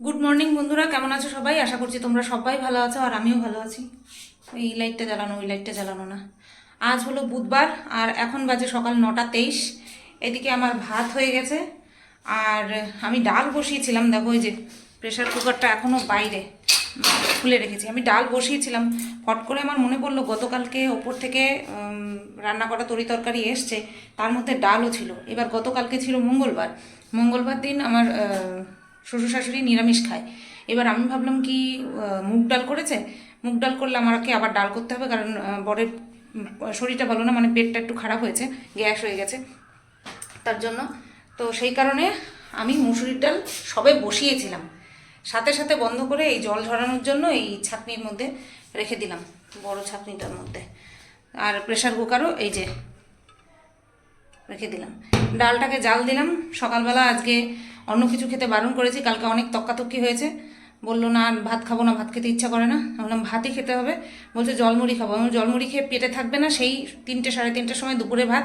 Good morning বন্ধুরা। কেমন আছো সবাই? আশা করছি তোমরা সবাই ভালো আছো আর আমিও ভালো আছি। এই লাইটটা জ্বালানো, ওই লাইটটা জ্বালানো না। আজ হলো বুধবার আর এখন বাজে সকাল নটা তেইশ। এদিকে আমার ভাত হয়ে গেছে আর আমি ডাল বসিয়েছিলাম। দেখো ওই যে প্রেশার কুকারটা এখনও বাইরে, খুলে রেখেছি। আমি ডাল বসিয়েছিলাম। ফট করে আমার মনে পড়ল, গতকালকে ওপর থেকে রান্না করা তরি তরকারি এসছে। তার মধ্যে ডালও ছিল। এবার গতকালকে ছিল মঙ্গলবার। মঙ্গলবার দিন আমার শ্বশুর শাশুড়ি নিরামিষ খায়। এবার আমি ভাবলাম কি মুগ ডাল করেছে? মুগ ডাল করলে আমাকে আবার ডাল করতে হবে, কারণ বরের শরীরটা ভালো না মানে পেটটা একটু খারাপ হয়েছে, গ্যাস হয়ে গেছে। তার জন্য, তো সেই কারণে আমি মুসুরির ডাল সবে বসিয়েছিলাম। সাথে সাথে বন্ধ করে এই জল ঝরানোর জন্য এই ছাকনির মধ্যে রেখে দিলাম, বড় ছাকনিটার মধ্যে। আর প্রেশার কুকারও এই যে, রেখে দিলাম। ডালটাকে জাল দিলাম। সকালবেলা আজকে অন্য কিছু খেতে বারণ করেছি, কালকে অনেক তক্কাতক্কি হয়েছে। বলল, না, ভাত খাব না, ভাত খেতে ইচ্ছা করে না। বললাম, ভাতই খেতে হবে? বলছে, জলমুড়ি খাব। আমি জলমুড়ি খেয়ে পেটে থাকবে না, সেই তিনটে, সাড়ে তিনটের সময় দুপুরে ভাত।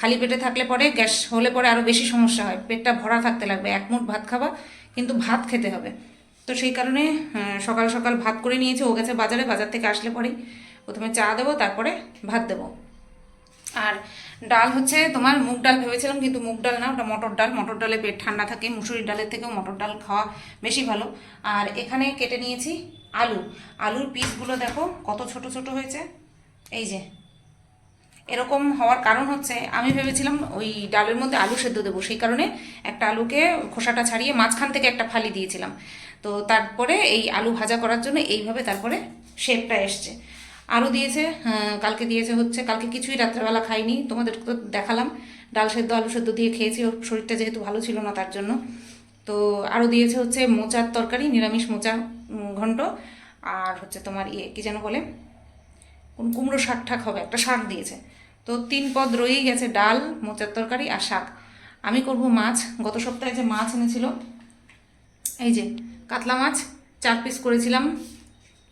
খালি পেটে থাকলে পরে গ্যাস হলে পরে আরও বেশি সমস্যা হয়। পেটটা ভরা থাকতে লাগবে, এক মুঠ ভাত খাবা, কিন্তু ভাত খেতে হবে। তো সেই কারণে সকাল সকাল ভাত করে নিয়েছে, ও গেছে বাজারে, বাজার থেকে আসলে পরেই প্রথমে চা দেবো, তারপরে ভাত দেবো। আর ডাল হচ্ছে তোমার মুগ ডাল, ভেবেছিলাম কিন্তু মুগ ডাল না, ওটা মটর ডাল। মটর ডালে পেট ঠান্ডা থাকে, মুসুরির ডালের থেকেও মটর ডাল খাওয়া বেশি ভালো। আর এখানে কেটে নিয়েছি আলু। আলুর পিসগুলো দেখো কত ছোট ছোট হয়েছে। এই যে, এরকম হওয়ার কারণ হচ্ছে, আমি ভেবেছিলাম ওই ডালের মধ্যে আলু সেদ্ধ দেবো। সেই কারণে একটা আলুকে খোসাটা ছাড়িয়ে মাঝখান থেকে একটা ফালি দিয়েছিলাম। তো তারপরে এই আলু ভাজা করার জন্য এইভাবে তারপরে শেপটা এসছে। আরও দিয়েছে কালকে দিয়েছে হচ্ছে, কালকে কিছুই রাত্রেবেলা খাইনি, তোমাদের তো দেখালাম, ডাল সেদ্ধ, আলু সেদ্ধ দিয়ে খেয়েছি, ওর শরীরটা যেহেতু ভালো ছিল না তার জন্য। তো আরও দিয়েছে হচ্ছে মোচার তরকারি, নিরামিষ মোচা ঘন্ট, আর হচ্ছে তোমার ইয়ে কী যেন বলে কোন কুমড়ো শাক ঠাক হবে, একটা শাক দিয়েছে। তো তিন পদ রয়েই গেছে ডাল, মোচার তরকারি আর শাক। আমি করব মাছ, গত সপ্তাহে যে মাছ এনেছিল, এই যে কাতলা মাছ, চার পিস করেছিলাম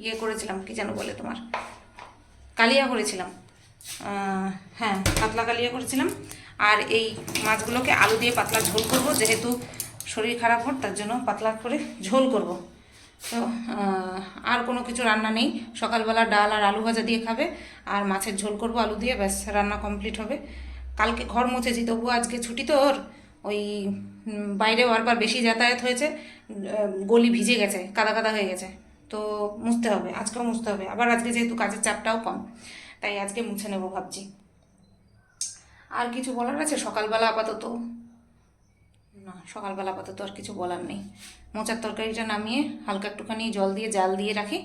ইয়ে করেছিলাম, কি যেন বলে তোমার কালিয়া করেছিলাম। হ্যাঁ পাতলা কালিয়া করেছিলাম। আর এই মাছগুলোকে আলু দিয়ে পাতলা ঝোল করব, যেহেতু শরীর খারাপ হোক তার জন্য পাতলা করে ঝোল করব। তো আর কোনো কিছু রান্না নেই। সকালবেলা ডাল আর আলু ভাজা দিয়ে খাবে, আর মাছের ঝোল করব আলু দিয়ে, ব্যাস, রান্না কমপ্লিট হবে। কালকে ঘর মুছেছি, তবুও আজকে ছুটি তো ওর। ওই বাইরে বারবার বেশি যাতায়াত হয়েছে গলি ভিজে গেছে, কাদা কাদা হয়ে গেছে। তো মুছতে হবে, আজকেও মুছতে হবে। আবার আজকে যেহেতু কাজের চাপটাও কম, তাই আজকে মুছে নেব ভাবছি। আর কিছু বলার আছে? সকালবেলা আপাতত। না, সকালবেলা আপাতত আর কিছু বলার নেই। মোচার তরকারিটা নামিয়ে হালকা একটুখানি জল দিয়ে, জাল দিয়ে রাখি।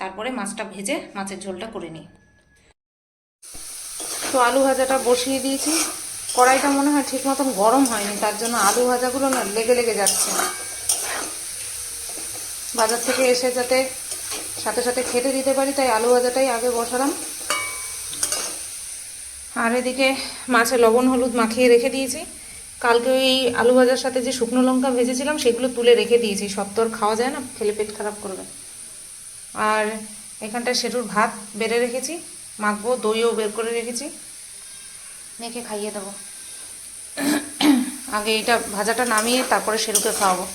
তারপরে মাছটা ভেজে মাছের ঝোলটা করে নিই। তো আলু ভাজাটা বসিয়ে দিয়েছি। কড়াইটা মনে হয় ঠিক মতন গরম হয়নি, তার জন্য আলু ভাজাগুলো না লেগে লেগে যাচ্ছে। বাজার থেকে এসে যাতে সাথে সাথে খেতে দিতে পারি, তাই আলু ভাজাটাই আগে বসালাম। আর এদিকে মাছে লবণ হলুদ মাখিয়ে রেখে দিয়েছি। কালকে ওই আলু ভাজার সাথে যে শুকনো লঙ্কা ভেজেছিলাম, সেগুলো তুলে রেখে দিয়েছি। সব তো আর খাওয়া যায় না, খেলে পেট খারাপ করবে। আর এখানটায় সেটুর ভাত বেড়ে রেখেছি, মাখবো, দইও বের করে রেখেছি। মেখে খাইয়ে দেবো। আগে এটা ভাজাটা নামিয়ে তারপরে সেরুকে খাওয়াবো।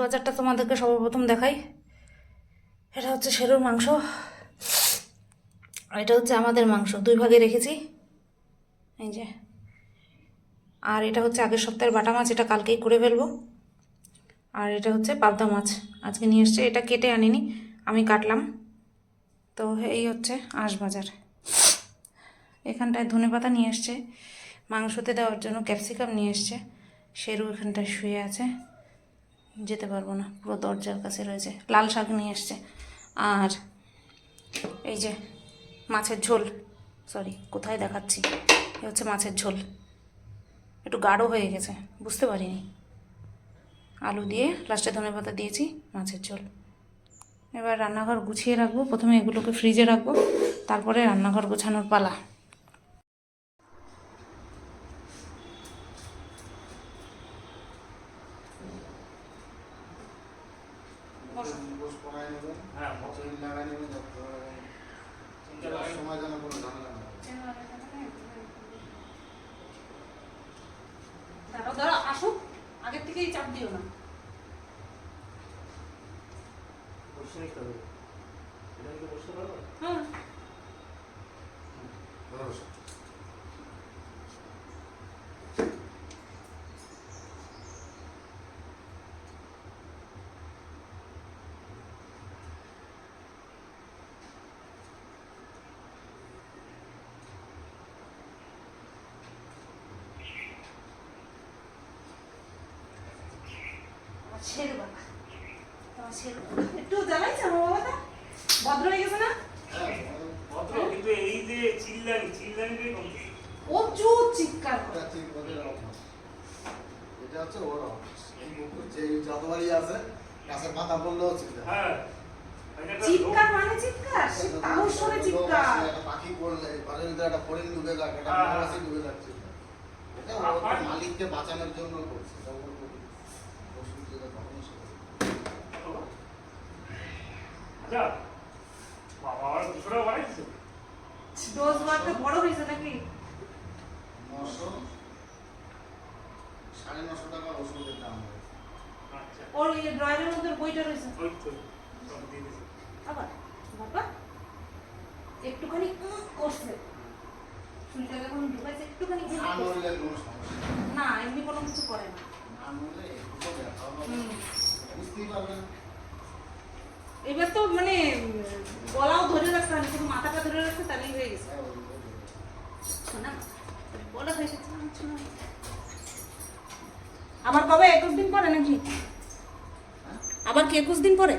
বাজারটা তোমাদেরকে সর্বপ্রথম দেখাই। এটা হচ্ছে শেরুর মাংস। আর এটা হচ্ছে আমাদের মাংস। দুই ভাগে রেখেছি। এই যে। আর এটা হচ্ছে আগের সপ্তাহের বাটা মাছ, এটা কালকেই করে ফেলব। আর এটা হচ্ছে পাবদা মাছ। আজকে নিয়ে এসছে। এটা কেটে আনিনি। আমি কাটলাম। তো এই হচ্ছে আঁশ বাজার। এখানটায় ধনে পাতা নিয়ে এসছে। মাংসতে দেওয়ার জন্য ক্যাপসিকাম নিয়ে এসছে। শেরু এখানটায় শুয়ে আছে। যেতে পারব না। পুরো দরজার কাছে রয়েছে। লাল শাক নিয়ে এসছে। আর এই যে মাছের ঝোল। সরি কোথায় দেখাচ্ছি? এ হচ্ছে মাছের ঝোল। একটু গাঢ় হয়ে গেছে। বুঝতে পারিনি। আলু দিয়ে লাস্টে ধনে পাতা দিয়েছি, মাছের ঝোল। এবার রান্নাঘর গুছিয়ে রাখব। প্রথমে এগুলোকে ফ্রিজে রাখব। তারপরে রান্নাঘর গোছানোর পালা বস করাই নেবেন হ্যাঁ, চুল লাগাই নেবেন যত যাওয়ার সময় যেন কোনো ঝামেলা না দাঁড়াও দাঁড়াও আসুক আগের থেকেই চাপ দিও না বসে নিতে হবে এটা কি বসতে পারব হ্যাঁ ধরো বসো। আমার ছেড়ে বাবা তোমার ছেড়ে একটু জ্বালাইছে আমার বাবাটা ভদ্র হয়ে গেছে না? হ্যাঁ, ভদ্র কিন্তু এই যে চিল্লানি চিল্লানিটাই কমছে প্রচুর চিৎকার করে। এটা হচ্ছে ওর এই কুকুর যে যতবারই আছে গাছে পাতা পড়লেও চিন্তা হ্যাঁ। চিৎকার মানে চিৎকার? সে তাও শুনে চিৎকার। পাখি করলে ঘরের ভিতরে একটা ফড়িং ডুবে যাক একটা হ্যাঁ। মৌমাছি ডুবে যাচ্ছে এটা মালিককে বাঁচানোর জন্য করছে এটা ওর কোনো অসুবিধা কখনো ছিল না। লোক। আচ্ছা বাবা আবার দুশো টাকা বাড়াইছে ডোজ মারতে বড় হয়েছে নাকি? নশো সাড়ে নশো টাকা ওষুধের দাম। আচ্ছা। ওর ওই ড্রয়ারের মধ্যে বইটা রয়েছে। ওই তো সব দিয়ে দিয়েছে আবার বাবা একটুখানি উম করছে চুলটা যখন ঢুকাইছে একটুখানি উম না করছে। নড়লে কোনো সমস্যা নেই। না এমনি কোনো কিছু করে না না নড়লে একটু ব্যথা হবে। হুম। বুঝতেই পারবে না। এবার তো মানে উম, গলাও ধরে রাখতে হবে শুধু মাথাটা ধরে রাখতে তাহলেই হয়ে গেছে হ্যাঁ, ওই- ওই- না বলা হয়ে গেছে আমার শোনা। আবার কবে? একুশ দিন পরে নাকি? আবার কি একুশ দিন পরে?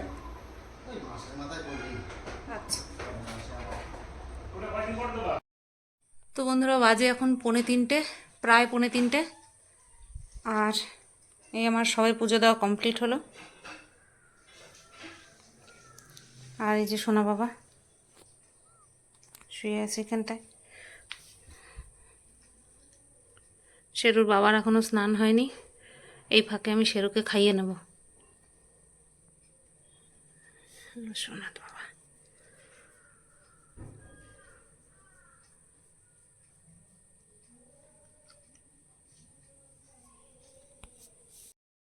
তো বন্ধুরা, বাজে এখন পৌনে তিনটে, প্রায় পৌনে তিনটে। আর এই আমার সবাই পুজো দেওয়া কমপ্লিট হলো। আর এই যে সোনা বাবা শুয়ে আছে এখানটায়। শেরুর বাবার এখনও স্নান হয়নি। এই ফাঁকে আমি শেরুকে খাইয়ে নেব।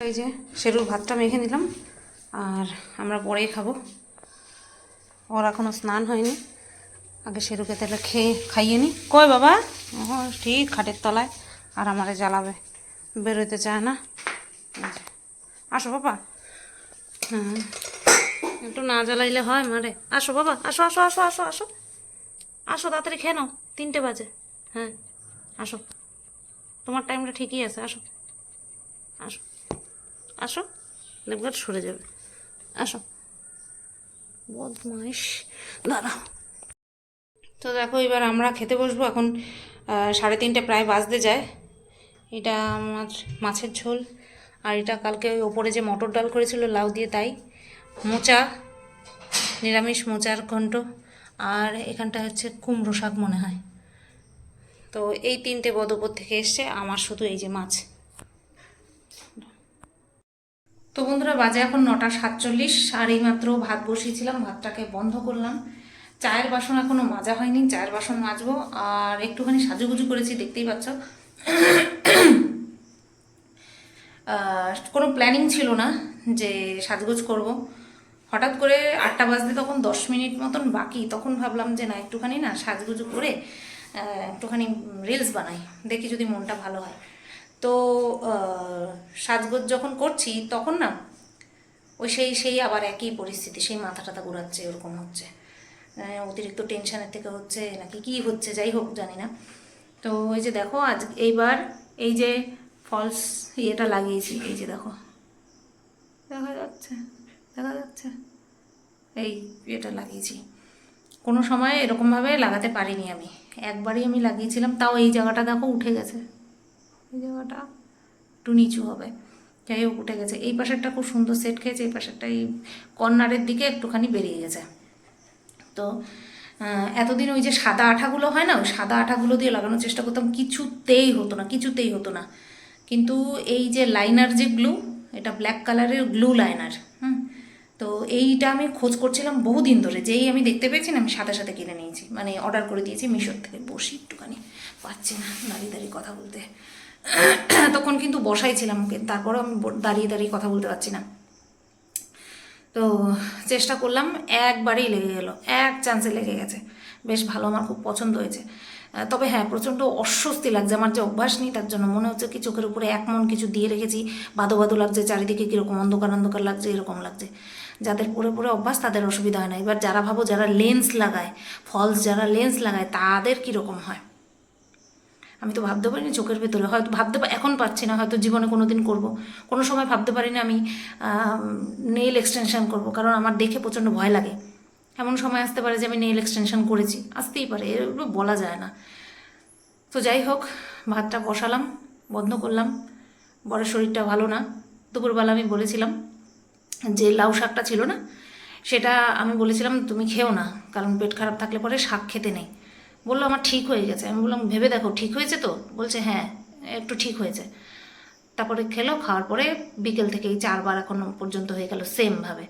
এই যে শেরুর ভাতটা মেখে নিলাম, আর আমরা পরেই খাব। ওর এখনও স্নান হয়নি। আগে শেরুকে তাহলে খেয়ে খাইয়ে নি। কয় বাবা? ঠিক খাটের তলায়, আর আমারে জ্বালাবে। বেরোতে চায় না। আসো বাবা। হ্যাঁ। একটু না জ্বালাইলে হয় মারে আসো বাবা, আসো আসো আসো আসো আসো। আসো, তাড়াতাড়ি খেয়ে নাও। তিনটে বাজে। হ্যাঁ আসো। তোমার টাইমটা ঠিকই আছে, আসো। আসো। আসো। দেখবার সরে যাবে। আসো। বদমাইশ। দাঁড়াও। তো দেখো, এবার আমরা খেতে বসবো। এখন সাড়ে তিনটে প্রায় বাজতে যায়। এটা আমার মাছের ঝোল। আর এটা কালকে ওই ওপরে যে মটর ডাল করেছিল লাউ দিয়ে, তাই মোচা, নিরামিষ মোচার ঘন্ট আর এখানটা হচ্ছে কুমড়ো শাক মনে হয়। তো এই তিনটে বদ ওপর থেকে এসছে, আমার শুধু এই যে মাছ। তো বন্ধুরা, বাজে এখন নটা সাতচল্লিশ, আর এইমাত্র ভাত বসিয়েছিলাম, ভাতটাকে বন্ধ করলাম। চায়ের বাসন এখনও মাজা হয়নি, চায়ের বাসন মাজবো, আর একটুখানি সাজুগুজু করেছি, দেখতেই পাচ্ছ। কোনো প্ল্যানিং ছিল না যে সাজগোজ করব। হঠাৎ করে আটটা বাজতে তখন দশ মিনিট মতন বাকি। তখন ভাবলাম যে না, একটুখানি না সাজগুজু করে একটুখানি রিলস বানাই। দেখি যদি মনটা ভালো হয়। তো সাজগোজ যখন করছি, তখন না, ওই সেই সেই আবার একই পরিস্থিতি, সেই মাথা টাথা ঘুরাচ্ছে ওরকম হচ্ছে। অতিরিক্ত টেনশনের থেকে হচ্ছে, নাকি কি হচ্ছে, যাই হোক, জানি না। তো ওই যে দেখো, আজ, এইবার এই যে ফলস ইয়েটা লাগিয়েছি, এই যে দেখো। দেখা যাচ্ছে দেখা যাচ্ছে। এই এটা লাগিয়েছি। কোনো সময় এরকমভাবে লাগাতে পারিনি আমি। একবারই আমি লাগিয়েছিলাম, তাও এই জায়গাটা দেখো উঠে গেছে। এই জায়গাটা একটু নিচু হবে। যাই হোক, উঠে গেছে। এই পাশেরটা খুব সুন্দর সেট খেয়েছে, এই পাশেরটা এই কর্নারের দিকে একটুখানি বেরিয়ে গেছে। তো এতদিন ওই যে সাদা আঠাগুলো হয় না, ওই সাদা আঠাগুলো দিয়ে লাগানোর চেষ্টা করতাম, কিছুতেই হতো না, কিছুতেই হতো না। কিন্তু এই যে লাইনার যে গ্লু এটা ব্ল্যাক কালারের গ্লু লাইনার হুম? তো এইটা আমি খোঁজ করছিলাম বহুদিন ধরে, যেই আমি দেখতে পেয়েছি না, আমি সাথে সাথে কিনে নিয়েছি। মানে অর্ডার করে দিয়েছি মিশোর থেকে, বসি একটুখানি, পাচ্ছি না, দাঁড়িয়ে দাঁড়িয়ে কথা বলতে। তখন কিন্তু বসাই ছিলাম ওকে, তারপরেও আমি দাঁড়িয়ে দাঁড়িয়ে কথা বলতে পারছি না। তো চেষ্টা করলাম, একবারেই লেগে গেল, এক চান্সে লেগে গেছে। বেশ ভালো, আমার খুব পছন্দ হয়েছে। তবে হ্যাঁ প্রচণ্ড অস্বস্তি লাগছে আমার যে অভ্যাস নেই, তার জন্য মনে হচ্ছে কি চোখের উপরে এক মন কিছু দিয়ে রেখেছি। বাদো বাদো লাগছে, চারিদিকে কীরকম অন্ধকার অন্ধকার লাগছে, এরকম লাগছে। যাদের পরে পরে অভ্যাস, তাদের অসুবিধা হয় না। এবার যারা ভাবো যারা লেন্স লাগায় ফলস যারা লেন্স লাগায়, তাদের কীরকম হয়? আমি তো ভাবতে পারিনি চোখের ভেতরে। হয়তো ভাবতে এখন পারছি না, হয়তো জীবনে কোনো দিন করব। কোনো সময় ভাবতে পারি না আমি নেইল এক্সটেনশন করব। কারণ আমার দেখে প্রচণ্ড ভয় লাগে। এমন সময় আসতে পারে যে আমি নেইল এক্সটেনশন করেছি। আসতেই পারে, এগুলো বলা যায় না। তো যাই হোক, ভাতটা বসালাম, বন্ধ করলাম। বড় শরীরটা ভালো না। দুপুরবেলা আমি বলেছিলাম যে লাউ শাকটা ছিল না, সেটা আমি বলেছিলাম, তুমি খেও না, কারণ পেট খারাপ থাকলে পরে শাক খেতে নেই। বলল, আমার ঠিক হয়ে গেছে। আমি বললাম, ভেবে দেখো, ঠিক হয়েছে তো? বলছে হ্যাঁ একটু ঠিক হয়েছে। তারপরে খেলো, খাওয়ার পরে বিকেল থেকে চারবার এখনও পর্যন্ত হয়ে গেল সেমভাবে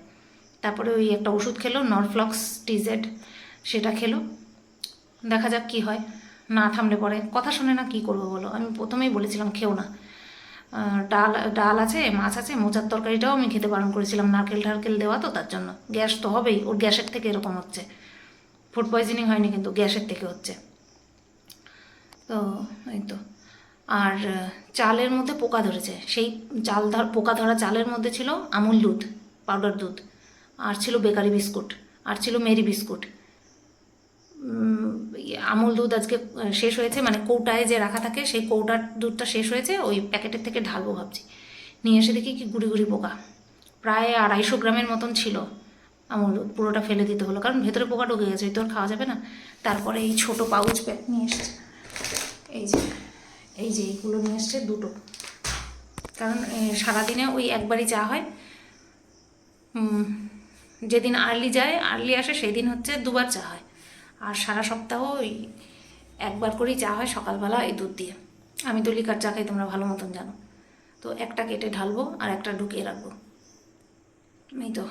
তারপরে ওই একটা ওষুধ খেলো নরফ্লক্স টিজেড সেটা খেলো। দেখা যাক কি হয়, না থামলে পরে। কথা শুনে না কি করব বলো? আমি প্রথমেই বলেছিলাম খেও না। ডাল ডাল আছে, মাছ আছে, মোচার তরকারিটাও আমি খেতে বারণ করেছিলাম, নারকেল টারকেল দেওয়া তো তার জন্য। গ্যাস তো হবেই, ওর গ্যাসের থেকে এরকম হচ্ছে। ফুড পয়জনিং হয়নি কিন্তু, গ্যাসের থেকে হচ্ছে। তো, এই তো। আর, চালের মধ্যে পোকা ধরেছে। সেই চাল ধর, পোকা ধরা চালের মধ্যে ছিল আমুল দুধ পাউডার দুধ। আর ছিল বেকারি বিস্কুট, আর ছিল মেরি বিস্কুট। আমুল দুধ আজকে শেষ হয়েছে মানে কৌটায় যে রাখা থাকে, সেই কৌটার দুধটা শেষ হয়েছে, ওই প্যাকেটের থেকে ঢালবো ভাবছি। নিয়ে এসে দেখি কি গুড়ি গুড়ি পোকা। প্রায় আড়াইশো গ্রামের মতন ছিল। আমুল দুধ, পুরোটা ফেলে দিতে হলো, কারণ ভেতরে পোকা ঢুকে গেছে ওই তো খাওয়া যাবে না। তারপরে এই ছোট পাউচ প্যাক নিয়ে এসছে। এই যে এই যে এইগুলো নিয়ে এসছে দুটো। কারণ সারাদিনে ওই একবারই চা হয়। যেদিন আর্লি যায় আর্লি আসে সেই দিন হচ্ছে দুবার চা হয়। আর সারা সপ্তাহ ওই একবার করেই চা হয় সকালবেলা এই দুধ দিয়ে। আমি তো লিকার চা খাই, তোমরা ভালো মতন জানো। তো একটা কেটে ঢালবো আর একটা ঢুকিয়ে রাখব। এই তো।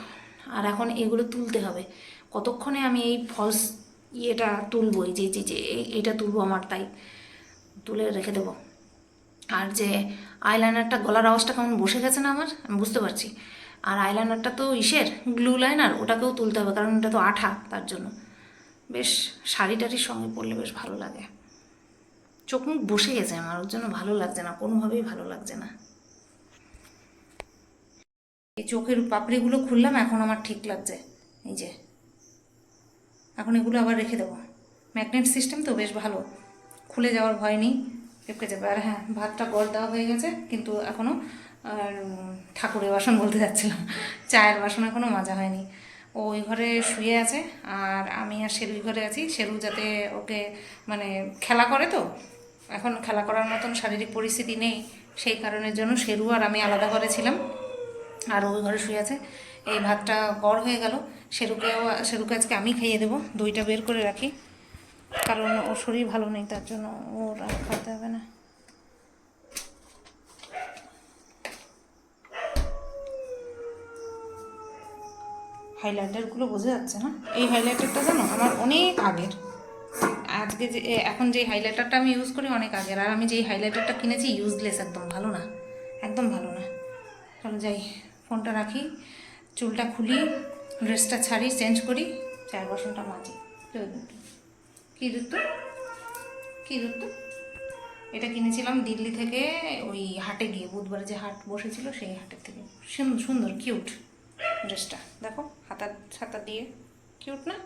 আর এখন এগুলো তুলতে হবে। কতক্ষণে আমি এই ফলস ইয়েটা তুলবো? এই যে যে যে এইটা তুলবো আমার, তাই তুলে রেখে দেবো। আর যে আইলাইনারটা গলার আওয়াজটা কেমন বসে গেছে না আমার, আমি বুঝতে পারছি। আর আইলাইনারটা তো ইসের গ্লু লাইনার ওটাকেও তুলতে হবে, কারণ এটা তো আঠা তার জন্য। বেশ শাড়ি টাড়ির সঙ্গে পরলে বেশ ভালো লাগে। চোখ মুখ বসে গেছে আমার, ওর জন্য ভালো লাগছে না, কোনোভাবেই ভালো লাগছে না। এই চোখের পাপড়িগুলো খুললাম, এখন আমার ঠিক লাগছে। এই যে, এখন এগুলো আবার রেখে দেবো। ম্যাগনেট সিস্টেম তো বেশ ভালো, খুলে যাওয়ার ভয় নেই, পেপকে যাবে। আর হ্যাঁ ভাতটা গড় দেওয়া হয়ে গেছে, কিন্তু এখনও আর ঠাকুরের বাসন বলতে যাচ্ছিলাম। চায়ের বাসন এখনও মজা হয়নি। ও ওই ঘরে শুয়ে আছে আর আমি আর শেরুই ঘরে আছি। শেরু যাতে ওকে মানে খেলা করে তো, এখন খেলা করার মতন শারীরিক পরিস্থিতি নেই। সেই কারণের জন্য শেরু আর আমি আলাদা ঘরে ছিলাম। আর ওই ঘরে শুয়ে আছে। এই ভাতটা গড় হয়ে গেল। শেরুকেও শেরুকে আজকে আমি খাইয়ে দেবো। দইটা বের করে রাখি। কারণ ওর শরীর ভালো নেই, তার জন্য ওর আর খাওয়াতে হবে না। হাইলাইটারগুলো বোঝা যাচ্ছে না? এই হাইলাইটারটা জানো, আমার অনেক আগের। আজকে যে এখন যে হাইলাইটারটা আমি ইউজ করি অনেক আগের, আর আমি যেই হাইলাইটারটা কিনেছি ইউজলেস একদম, ভালো না, একদম ভালো না। চলো যাই, ফোনটা রাখি, চুলটা খুলি ড্রেসটা ছাড়ি চেঞ্জ করি চার বাসনটা মাজি। কী দুটো কী দুটো এটা কিনেছিলাম দিল্লি থেকে ওই হাটে গিয়ে, বুধবারে যে হাট বসেছিল, সেই হাটের থেকে। সুন্দর কিউট ড্রেসটা দেখো হাতা ছাতা দিয়ে। কিউট না?